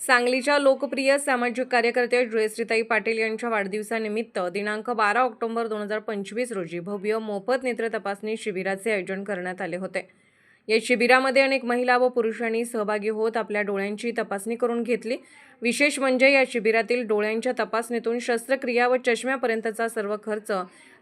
सांगलीच्या लोकप्रिय सामाजिक कार्यकर्त्या जयश्रीताई पाटील यांच्या वाढदिवसानिमित्त दिनांक बारा ऑक्टोबर दोन हजार पंचवीस रोजी भव्य मोफत नेत्र तपासणी शिबिराचे आयोजन करण्यात आले होते. या शिबिरामध्ये अनेक महिला व पुरुषांनी सहभागी होत आपल्या डोळ्यांची तपासणी करून घेतली. विशेष म्हणजे या शिबिरातील डोळ्यांच्या तपासणीतून शस्त्रक्रिया व चष्म्यापर्यंतचा सर्व खर्च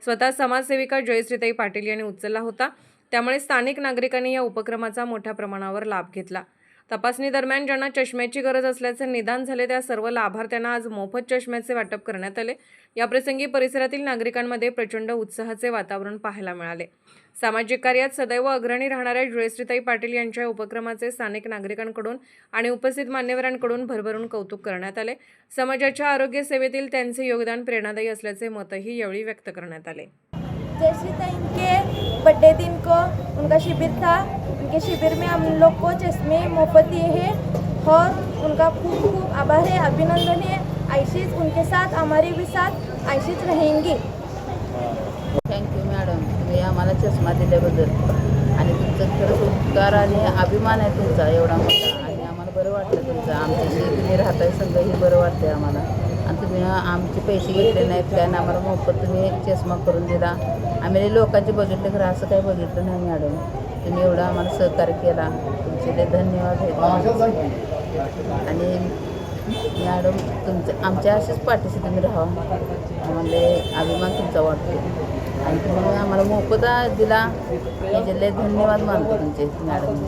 स्वतः समाजसेविका जयश्रीताई पाटील यांनी उचलला होता. त्यामुळे स्थानिक नागरिकांनी या उपक्रमाचा मोठ्या प्रमाणावर लाभ घेतला. तपासणी दरम्यान ज्यांना चष्म्याची गरज असल्याचे निदान झाले त्या सर्व लाभार्थ्यांना आज मोफत चष्म्याचे वाटप करण्यात आले. याप्रसंगी परिसरातील नागरिकांमध्ये प्रचंड उत्साहाचे वातावरण पाहायला मिळाले. सामाजिक कार्यात सदैव अग्रणी राहणाऱ्या जयश्रीताई पाटील यांच्या उपक्रमाचे स्थानिक नागरिकांकडून आणि उपस्थित मान्यवरांकडून भरभरून कौतुक करण्यात आले. समाजाच्या आरोग्य सेवेतील त्यांचे योगदान प्रेरणादायी असल्याचे मतही यावेळी व्यक्त करण्यात आले. जयश्रीताईंचे बड्डे दिन को उनका शिबिर था. के शिविर में हम लोग को चश्मे मुफ्त दिए हैं और उनका खूब खूब आभार है अभिनंदन है। ऐसे उनके साथ हमारे भी साथ ऐसे रहेंगे। थँक्यू मॅडम तुम्ही आम्हाला चष्मा दिल्याबद्दल. आणि तुमचं खरंच उपकार आणि अभिमान आहे तुमचा एवढा मोठा. आणि आम्हाला बरं वाटलं तुमचं. आमच्याशी तुम्ही राहताय संघ हे बरं वाटतंय आम्हाला. तुम्ही आमचे पैसे घेतले नाहीत काय ना आम्हाला मोफत तुम्ही चष्मा करून दिला. आम्ही लोकांचे बघितले खरं असं काही बघितलं नाही मॅडम. तुम्ही एवढं आम्हाला सहकार्य केला. तुमचे ते धन्यवाद आहेत. आणि मॅडम तुमचं आमच्या असेच पाठीशी तुम्ही राहा. आम्हाला अभिमान तुमचा वाटतो. आणि तुम्ही आम्हाला मोफत दिला. याच्यातले लय धन्यवाद मानतो तुमचे मॅडम.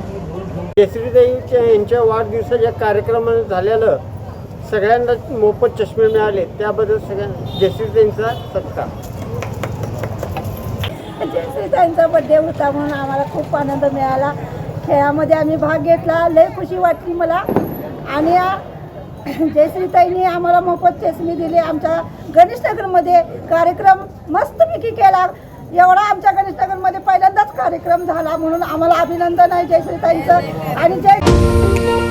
केसरीताईच्या यांच्या वाढदिवसाच्या कार्यक्रमाने झालेलं सगळ्यांना मोफत चष्मे मिळाले त्याबद्दल सगळ्यांना जयश्रीताईंचा सत्कार. जयश्री त्यांचा बड्डे होता म्हणून आम्हाला खूप आनंद मिळाला. खेळामध्ये आम्ही भाग घेतला लय खुशी वाटली मला. आणि जयश्रीताईंनी आम्हाला मोफत चष्मे दिले. आमच्या गणेशनगरमध्ये कार्यक्रम मस्तपैकी केला. एवढा आमच्या गणेशनगरमध्ये पहिल्यांदाच कार्यक्रम झाला म्हणून आम्हाला अभिनंदन आहे जयश्रीताईंचं. आणि जय